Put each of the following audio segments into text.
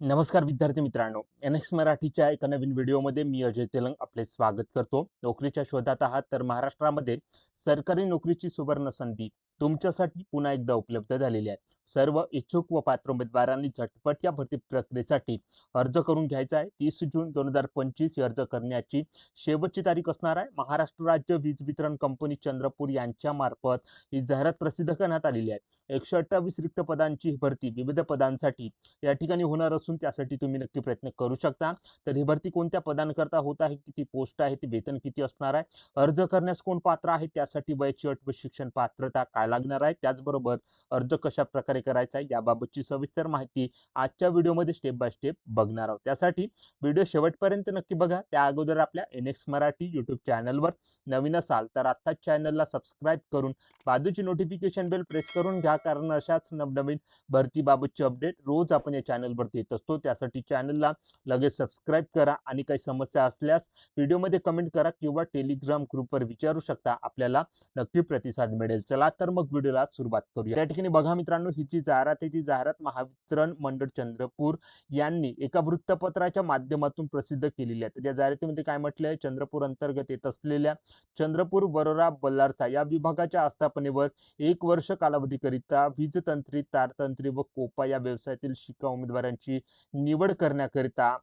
नमस्कार विद्यार्थी मित्रांनो. एन एक्स मराठीच्या एका नवीन व्हिडिओमध्ये मी अजय तेलंग आपले स्वागत करतो. नोकरीच्या शोधात आहात तर महाराष्ट्रामध्ये सरकारी नोकरीची सुवर्ण संधी तुमच्यासाठी पुन्हा एकदा उपलब्ध झालेली आहे. सर्व इच्छुक व पात्र उमेदवारांनी झटपट या भरती प्रक्रियेसाठी अर्ज करून घ्यायचा आहे. तीस जून दोन हजार पंचवीस ही अर्ज करण्याची शेवटची तारीख असणार आहे. महाराष्ट्र राज्य वीज वितरण कंपनी चंद्रपूर यांच्या मार्फत ही जाहिरात प्रसिद्ध करण्यात आलेली आहे. एकशे अठ्ठावीस रिक्त पदांची ही भरती विविध पदांसाठी या ठिकाणी होणार असून त्यासाठी तुम्ही नक्की प्रयत्न करू शकता. तर ही भरती कोणत्या पदांकरता होत आहे? किती पोस्ट आहे? ते वेतन किती असणार आहे? अर्ज करण्यास कोण पात्र आहे? त्यासाठी वयाची अट व शिक्षण पात्रता काय लागणार आहे. त्याचबरोबर अर्ज कशा प्रकारे करायचा आहे याबाबतची सविस्तर माहिती आजच्या व्हिडिओमध्ये स्टेप बाय स्टेप बघणार आहोत. त्यासाठी व्हिडिओ शेवटपर्यंत नक्की बघा. त्या अगोदर आपल्या एन एक्स मराठी यूट्यूब चॅनलवर नवीन असाल तर आत्ताच चॅनलला सबस्क्राईब करून बाजूची नोटिफिकेशन बेल प्रेस करून घ्या. कारण अशाच नवनवीन भरतीबाबतचे अपडेट रोज आपण या चॅनलवर देत असतो. त्यासाठी चॅनलला लगेच सबस्क्राईब करा. आणि काही समस्या असल्यास व्हिडिओमध्ये कमेंट करा किंवा टेलिग्राम ग्रुपवर विचारू शकता. आपल्याला नक्की प्रतिसाद मिळेल. चला तर मग व्हिडिओला सुरुवात करूया. त्या ठिकाणी बघा मित्रांनो ही जी जाहिरात आहे ती जाहिरात महावितरण मंडळ चंद्रपूर यांनी एका वृत्तपत्राच्या माध्यमातून प्रसिद्ध केलेली आहे. तर या जाहिरातीमध्ये काय म्हटलंय? चंद्रपूर अंतर्गत येत असलेल्या चंद्रपूर वरोरा बल्लारसा या विभागाच्या आस्थापनेवर एक वर्ष कालावधीकरिता वीजतंत्री तारतंत्री व कोपा या व्यवसायातील शिक्का उमेदवारांची निवड करण्याकरिता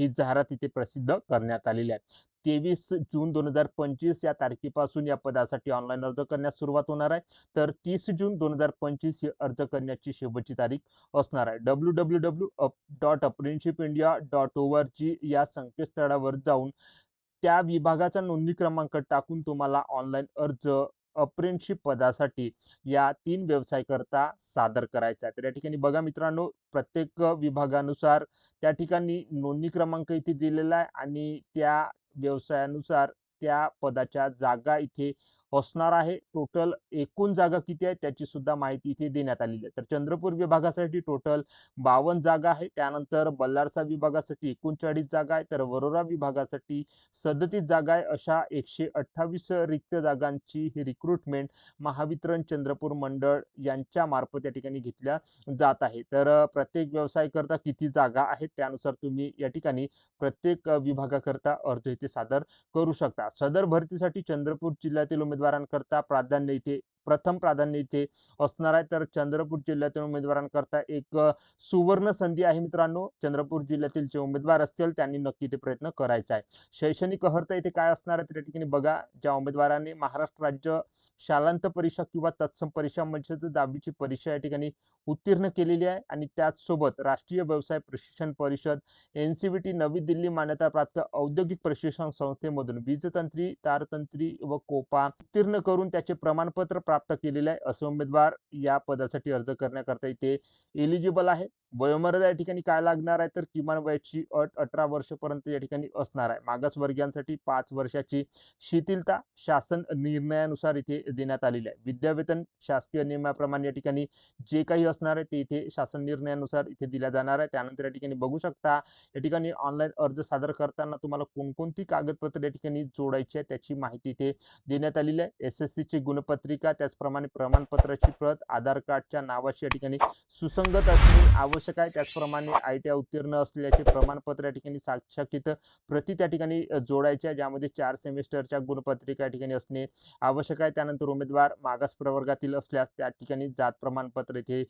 ही जाहिरात इथे प्रसिद्ध करण्यात आलेली आहे. तेवीस जून दोन हजार पंचवीस या तारखेपासून या पदासाठी ऑनलाईन अर्ज करण्यास सुरुवात होणार आहे. तर तीस जून दोन हजार पंचवीस ही अर्ज करण्याची शेवटची तारीख असणार आहे. W W W app dot apprenticeship India dot org या संकेतस्थळावर जाऊन त्या विभागाचा नोंदणी क्रमांक टाकून तुम्हाला ऑनलाईन अर्ज अप्रेंटशिप पदासाठी या तीन व्यवसाय करता सादर करायचा आहे तर या ठिकाणी बघा मित्रांनो प्रत्येक विभागानुसार त्या ठिकाणी नोंदणी क्रमांक इथे दिलेला आहे आणि त्या व्यवसायानुसार त्या पदाच्या जागा इथे असणार आहे. टोटल एकूण जागा किती आहे त्याची सुद्धा माहिती इथे देण्यात आलेली आहे. तर चंद्रपूर विभागासाठी टोटल बावन्न जागा आहे. त्यानंतर बल्लारसा विभागासाठी एकोणचाळीस जागा आहे. तर वरोरा विभागासाठी सदतीस जागा आहे. अशा एकशे अठ्ठावीस रिक्त जागांची ही रिक्रुटमेंट महावितरण चंद्रपूर मंडळ यांच्या मार्फत या ठिकाणी घेतल्या जात आहे. तर प्रत्येक व्यवसाय करता किती जागा आहेत त्यानुसार तुम्ही या ठिकाणी प्रत्येक विभागाकरता अर्ज इथे सादर करू शकता. सदर भरतीसाठी चंद्रपूर जिल्ह्यातील उमेदवारांकरता प्राधान्य इथे प्रथम प्राधान्य इथे असणार आहे. तर चंद्रपूर जिल्ह्यातील उमेदवारांकरता एक सुवर्ण संधी आहे मित्रांनो. चंद्रपूर जिल्ह्यातील जे उमेदवार असतील त्यांनी नक्की ते प्रयत्न करायचा आहे. शैक्षणिक अर्थ इथे काय असणार आहे? त्या ठिकाणी बघा. ज्या उमेदवारांनी महाराष्ट्र राज्य शालांत परीक्षा किंवा तत्सम परीक्षा म्हणजे दहावीची परीक्षा या ठिकाणी उत्तीर्ण केलेली आहे. आणि त्याचसोबत राष्ट्रीय व्यवसाय प्रशिक्षण परिषद एन सी बी टी नवी दिल्ली मान्यताप्राप्त औद्योगिक प्रशिक्षण संस्थेमधून वीजतंत्री तारतंत्री व कोपा उत्तीर्ण करून त्याचे प्रमाणपत्र प्राप्त प्राप्त केलेला आहे. असे उमेदवार या पदासाठी अर्ज करण्याकरता इथे एलिजिबल आहे. वयोमर्यादा या ठिकाणी काय लागणार आहे? तर किमान वयाची अट अठरा वर्षपर्यंत या ठिकाणी असणार आहे. मागासवर्गीयांसाठी पाच वर्षाची शिथिलता शासन निर्णयानुसार इथे देण्यात आलेली आहे. विद्यावेतन शासकीय नियमाप्रमाणे या ठिकाणी जे काही असणार आहे ते इथे शासन निर्णयानुसार इथे दिल्या जाणार आहे. त्यानंतर या ठिकाणी बघू शकता या ठिकाणी ऑनलाईन अर्ज सादर करताना तुम्हाला कोणकोणती कागदपत्रे या ठिकाणी जोडायची आहे त्याची माहिती इथे देण्यात आलेली आहे. एस एस सीची गुणपत्रिका त्याचप्रमाणे प्रमाणपत्राची प्रत आधार कार्डच्या नावाची या ठिकाणी सुसंगत असणे आवश्यक आवश्यक आहे. त्याचप्रमाणे आय टी आय उत्तीर्ण असल्याचे प्रमाणपत्र या ठिकाणी साक्षांकित प्रति त्या ठिकाणी जोडायच्या ज्यामध्ये चार सेमिस्टरच्या गुणपत्रिका या ठिकाणी असणे आवश्यक आहे. त्यानंतर उमेदवार मागास प्रवर्गातील असल्यास त्या ठिकाणी जात प्रमाणपत्र इथे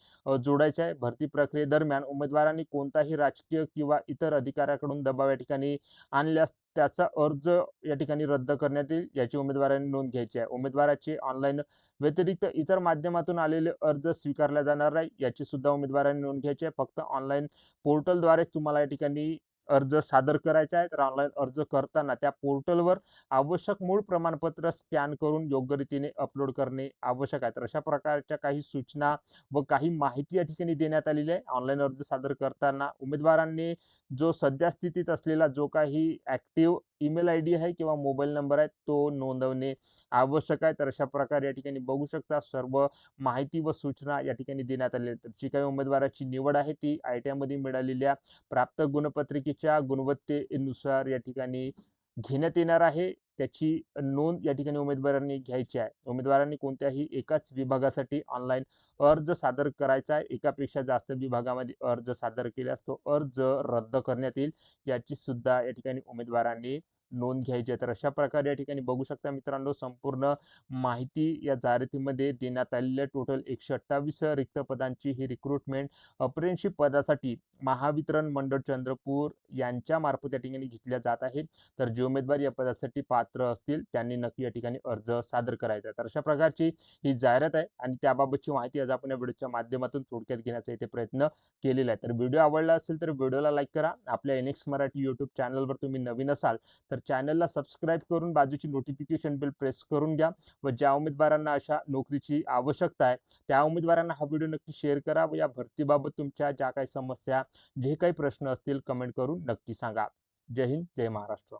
जोडायचे आहे. भरती प्रक्रियेदरम्यान उमेदवारांनी कोणताही राजकीय किंवा इतर अधिकाऱ्याकडून दबाव या ठिकाणी आणल्यास त्याचा अर्ज या ठिकाणी रद्द करण्यात येईल याची उमेदवारांनी नोंद घ्यायची आहे. उमेदवाराचे ऑनलाईन व्यतिरिक्त इतर माध्यमातून आलेले अर्ज स्वीकारला जाणार नाही याची सुद्धा उमेदवारांनी नोंद घ्यायची आहे. फक्त ऑनलाईन पोर्टलद्वारेच तुम्हाला या ठिकाणी अर्ज सादर करायचा आहे तर ऑनलाईन अर्ज करताना त्या पोर्टलवर आवश्यक मूळ प्रमाणपत्र स्कॅन करून योग्य रीतीने अपलोड करणे आवश्यक आहे. तर अशा प्रकारच्या काही सूचना व काही माहिती या ठिकाणी देण्यात आलेली आहे. ऑनलाईन अर्ज सादर करताना उमेदवारांनी जो सध्या स्थितीत असलेला जो काही ॲक्टिव्ह ईमेल आय डी आहे किंवा मोबाईल नंबर आहे तो नोंदवणे आवश्यक आहे. तर अशा प्रकारे या ठिकाणी बघू शकता सर्व माहिती व सूचना या ठिकाणी देण्यात आलेल्या तर जी काही उमेदवाराची निवड आहे ती आय टी आयमध्ये मिळालेल्या प्राप्त गुणपत्रिकेच्या गुणवत्तेनुसार या ठिकाणी घेण्यात येणार आहे. त्याची नोंद या ठिकाणी उमेदवारांनी घ्यायची आहे. उमेदवारांनी कोणत्याही एकाच विभागासाठी ऑनलाईन अर्ज सादर करायचा आहे. एकापेक्षा जास्त विभागामध्ये अर्ज सादर केल्यास तो अर्ज रद्द करण्यात येईल. याची सुद्धा या ठिकाणी उमेदवारांनी नोंद घ्यायची आहे. तर अशा प्रकारे या ठिकाणी बघू शकता मित्रांनो संपूर्ण माहिती या जाहिरातीमध्ये देण्यात आलेल्या टोटल एकशे अठ्ठावीस रिक्त पदांची ही रिक्रुटमेंट अप्रेंटशिप पदासाठी महावितरण मंडळ चंद्रपूर यांच्या मार्फत या ठिकाणी घेतल्या जात आहेत. तर जे उमेदवार या पदासाठी पात्र असतील त्यांनी नक्की या ठिकाणी अर्ज सादर करायचा तर अशा प्रकारची ही जाहिरात आहे आणि त्याबाबतची माहिती आज आपण या व्हिडिओच्या माध्यमातून थोडक्यात घेण्याचा इथे प्रयत्न केलेला आहे. तर व्हिडिओ आवडला असेल तर व्हिडिओला लाईक करा. आपल्या एनएक्स मराठी युट्यूब चॅनलवर तुम्ही नवीन असाल तर चॅनलला सबस्क्राईब करून बाजूची नोटिफिकेशन बिल प्रेस करून घ्या व ज्या उमेदवारांना अशा नोकरीची आवश्यकता आहे त्या उमेदवारांना हा व्हिडिओ नक्की शेअर करा व या भरतीबाबत तुमच्या ज्या काही समस्या जे काही प्रश्न असतील कमेंट करून नक्की सांगा. जय हिंद जय महाराष्ट्र.